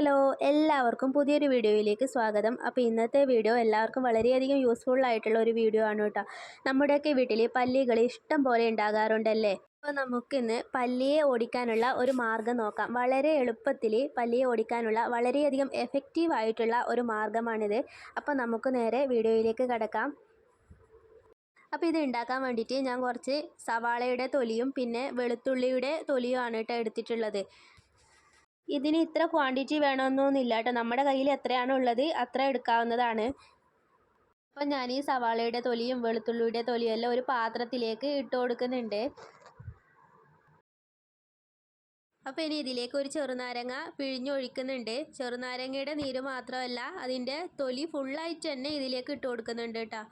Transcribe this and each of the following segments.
Hello എല്ലാവർക്കും പുതിയൊരു വീഡിയോയിലേക്ക് സ്വാഗതം. അപ്പോൾ ഇന്നത്തെ വീഡിയോ എല്ലാവർക്കും വളരെയധികം യൂസ്ഫുൾ ആയിട്ടുള്ള ഒരു വീഡിയോ ആണ് കേട്ടോ. നമ്മുടെയൊക്കെ വീട്ടിൽ പല്ലികൾ ഇഷ്ടം പോലെ ഉണ്ടാകാറുണ്ടല്ലേ? അപ്പോൾ നമുക്കിന്ന് പല്ലിയെ ഓടിക്കാനുള്ള ഒരു മാർഗം നോക്കാം. വളരെ എളുപ്പത്തിൽ പല്ലിയെ ഓടിക്കാനുള്ള വളരെയധികം എഫക്റ്റീവ് ആയിട്ടുള്ള ഒരു മാർഗമാണിത് അപ്പോൾ നമുക്ക് നേരെ വീഡിയോയിലേക്ക് കിടക്കാം. അപ്പോൾ ഇത് ഉണ്ടാക്കാൻ വേണ്ടിയിട്ട് ഞാൻ കുറച്ച് സവാളയുടെ തൊലിയും പിന്നെ വെളുത്തുള്ളിയുടെ തൊലിയുമാണ് കേട്ടോ എടുത്തിട്ടുള്ളത്. ഇതിന് ഇത്ര ക്വാണ്ടിറ്റി വേണമെന്നൊന്നുമില്ല കേട്ടോ നമ്മുടെ കയ്യിൽ എത്രയാണോ ഉള്ളത് അത്ര എടുക്കാവുന്നതാണ്. അപ്പം ഞാൻ ഈ സവാളയുടെ തൊലിയും വെളുത്തുള്ളിയുടെ തൊലിയും എല്ലാം ഒരു പാത്രത്തിലേക്ക് ഇട്ട് കൊടുക്കുന്നുണ്ട്. അപ്പോൾ ഇനി ഇതിലേക്ക് ഒരു ചെറുനാരങ്ങ പിഴിഞ്ഞൊഴിക്കുന്നുണ്ട്. ചെറുനാരങ്ങയുടെ നീര് മാത്രമല്ല അതിന്റെ തൊലി ഫുള്ളായിട്ട് തന്നെ ഇതിലേക്ക് ഇട്ട് കൊടുക്കുന്നുണ്ട് കേട്ടോ.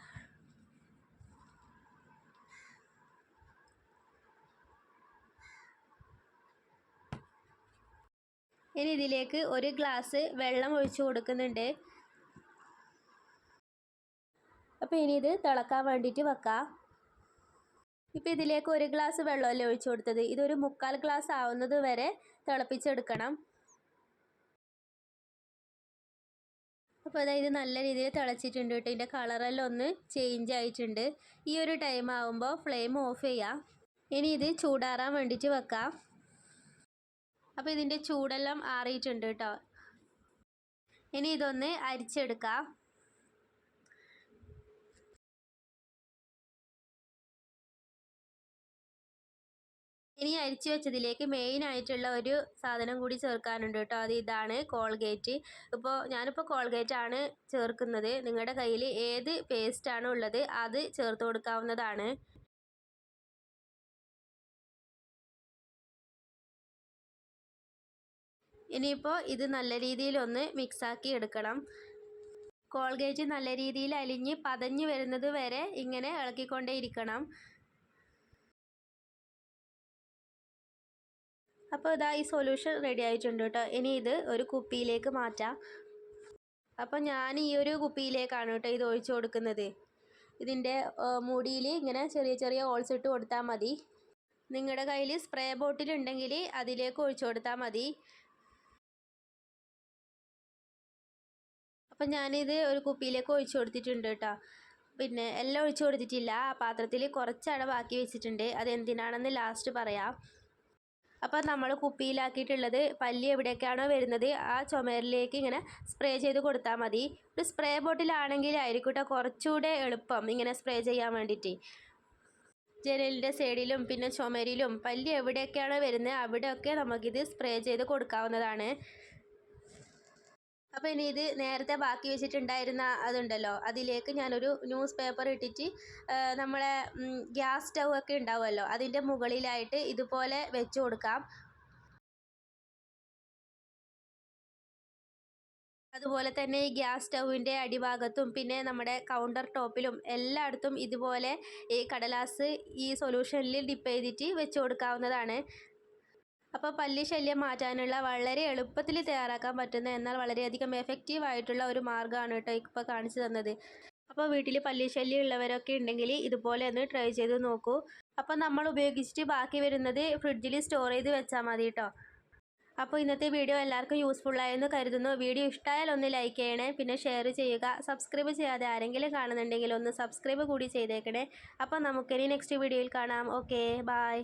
ഇനി ഇതിലേക്ക് ഒരു ഗ്ലാസ് വെള്ളം ഒഴിച്ചു കൊടുക്കുന്നുണ്ട്. അപ്പോൾ ഇനി ഇത് തിളക്കാൻ വേണ്ടിയിട്ട് വെക്കാം. ഇപ്പോൾ ഇതിലേക്ക് ഒരു ഗ്ലാസ് വെള്ളമല്ലേ ഒഴിച്ചു കൊടുത്തത്? ഇതൊരു മുക്കാൽ ഗ്ലാസ് ആവുന്നത് വരെ തിളപ്പിച്ചെടുക്കണം. അപ്പോൾ അതായത് നല്ല രീതിയിൽ തിളച്ചിട്ടുണ്ട് കേട്ടോ. ഇതിന്റെ കളറെല്ലാം ഒന്ന് ചേഞ്ച് ആയിട്ടുണ്ട്. ഈ ഒരു ടൈം ആവുമ്പോൾ ഫ്ലെയിം ഓഫ് ചെയ്യാം. ഇനി ഇത് ചൂടാറാൻ വേണ്ടിയിട്ട് വെക്കാം. അപ്പോൾ ഇതിന്റെ ചൂടെല്ലാം ആറിയിട്ടുണ്ട് കേട്ടോ. ഇനി ഇതൊന്ന് അരിച്ചെടുക്കാം. ഇനി അരിച്ചു വെച്ചതിലേക്ക് മെയിൻ ആയിട്ടുള്ള ഒരു സാധനം കൂടി ചേർക്കാനുണ്ട് കേട്ടോ. അത് ഇതാണ് കോൾഗേറ്റ് ഇപ്പോൾ ഞാനിപ്പോൾ കോൾഗേറ്റ് ആണ് ചേർക്കുന്നത്. നിങ്ങളുടെ കയ്യിൽ ഏത് പേസ്റ്റാണ് ഉള്ളത് അത് ചേർത്ത് കൊടുക്കാവുന്നതാണ്. ഇനിയിപ്പോൾ ഇത് നല്ല രീതിയിൽ രീതിയിലൊന്ന് മിക്സാക്കി എടുക്കണം. കോൾഗേജ് നല്ല രീതിയിൽ അലിഞ്ഞ് പതഞ്ഞ് വരുന്നത് വരെ ഇങ്ങനെ ഇളക്കിക്കൊണ്ടേ ഇരിക്കണം അപ്പോൾ ഇതാ ഈ സൊല്യൂഷൻ റെഡി ആയിട്ടുണ്ട് കേട്ടോ. ഇനി ഇത് ഒരു കുപ്പിയിലേക്ക് മാറ്റാം. അപ്പോൾ ഞാൻ ഈ ഒരു കുപ്പിയിലേക്കാണ് കേട്ടോ ഇത് ഒഴിച്ചു കൊടുക്കുന്നത്. ഇതിന്റെ മുടിയിൽ ഇങ്ങനെ ചെറിയ ചെറിയ ഹോൾസ് ഇട്ട് കൊടുത്താൽ മതി. നിങ്ങളുടെ കയ്യിൽ സ്പ്രേ ബോട്ടിൽ ഉണ്ടെങ്കിൽ അതിലേക്ക് ഒഴിച്ചു കൊടുത്താൽ മതി. അപ്പം ഞാനിത് ഒരു കുപ്പിയിലേക്ക് ഒഴിച്ചു കൊടുത്തിട്ടുണ്ട് കേട്ടോ പിന്നെ എല്ലാം ഒഴിച്ചു കൊടുത്തിട്ടില്ല. ആ പാത്രത്തിൽ കുറച്ചട ബാക്കി വെച്ചിട്ടുണ്ട്. അത് എന്തിനാണെന്ന് ലാസ്റ്റ് പറയാം. അപ്പോൾ നമ്മൾ കുപ്പിയിലാക്കിയിട്ടുള്ളത് പല്ലി എവിടേക്കാണോ വരുന്നത് ആ ചുമരിലേക്ക് ഇങ്ങനെ സ്പ്രേ ചെയ്ത് കൊടുത്താൽ മതി. ഒരു സ്പ്രേ ബോട്ടിലാണെങ്കിൽ ആയിരിക്കും കേട്ടോ കുറച്ചുകൂടെ എളുപ്പം ഇങ്ങനെ സ്പ്രേ ചെയ്യാൻ വേണ്ടിയിട്ട്. ജനലിന്റെ സൈഡിലും പിന്നെ ചുമരിലും പല്ലി എവിടെയൊക്കെയാണോ വരുന്നത് അവിടെയൊക്കെ നമുക്കിത് സ്പ്രേ ചെയ്ത് കൊടുക്കാവുന്നതാണ്. അപ്പോൾ ഇനി ഇത് നേരത്തെ ബാക്കി വെച്ചിട്ടുണ്ടായിരുന്ന അതുണ്ടല്ലോ. അതിലേക്ക് ഞാനൊരു ന്യൂസ് പേപ്പർ ഇട്ടിട്ട് നമ്മളെ ഗ്യാസ് സ്റ്റൗ ഒക്കെ ഉണ്ടാവുമല്ലോ. അതിന്റെ മുകളിലായിട്ട് ഇതുപോലെ വെച്ച് കൊടുക്കാം. അതുപോലെ തന്നെ ഈ ഗ്യാസ് സ്റ്റൗവിന്റെ അടിഭാഗത്തും പിന്നെ നമ്മുടെ കൗണ്ടർ ടോപ്പിലും എല്ലായിടത്തും ഇതുപോലെ ഈ കടലാസ് ഈ സൊല്യൂഷനിൽ ഡിപ്പ് ചെയ്തിട്ട് വെച്ച് കൊടുക്കാവുന്നതാണ്. അപ്പോൾ പല്ലി ശല്യം മാറ്റാനുള്ള വളരെ എളുപ്പത്തിൽ തയ്യാറാക്കാൻ പറ്റുന്ന എന്നാൽ വളരെയധികം എഫക്റ്റീവ് ആയിട്ടുള്ള ഒരു മാർഗമാണ് കേട്ടോ ഇപ്പോൾ കാണിച്ചു തന്നത്. അപ്പോൾ വീട്ടിൽ പല്ലി ശല്യം ഉള്ളവരൊക്കെ ഉണ്ടെങ്കിൽ ഇതുപോലെ ഒന്ന് ട്രൈ ചെയ്ത് നോക്കൂ. അപ്പോൾ നമ്മൾ ഉപയോഗിച്ചിട്ട് ബാക്കി വരുന്നത് ഫ്രിഡ്ജിൽ സ്റ്റോർ ചെയ്ത് വെച്ചാൽ മതി കേട്ടോ. അപ്പോൾ ഇന്നത്തെ വീഡിയോ എല്ലാവർക്കും യൂസ്ഫുൾ ആയെന്ന് കരുതുന്നു. വീഡിയോ ഇഷ്ടമായാൽ ഒന്ന് ലൈക്ക് ചെയ്യണേ പിന്നെ ഷെയർ ചെയ്യുക. സബ്സ്ക്രൈബ് ചെയ്യാതെ ആരെങ്കിലും കാണുന്നുണ്ടെങ്കിൽ ഒന്ന് സബ്സ്ക്രൈബ് കൂടി ചെയ്തേക്കണേ. അപ്പോൾ നമുക്കിനി നെക്സ്റ്റ് വീഡിയോയിൽ കാണാം. Okay bye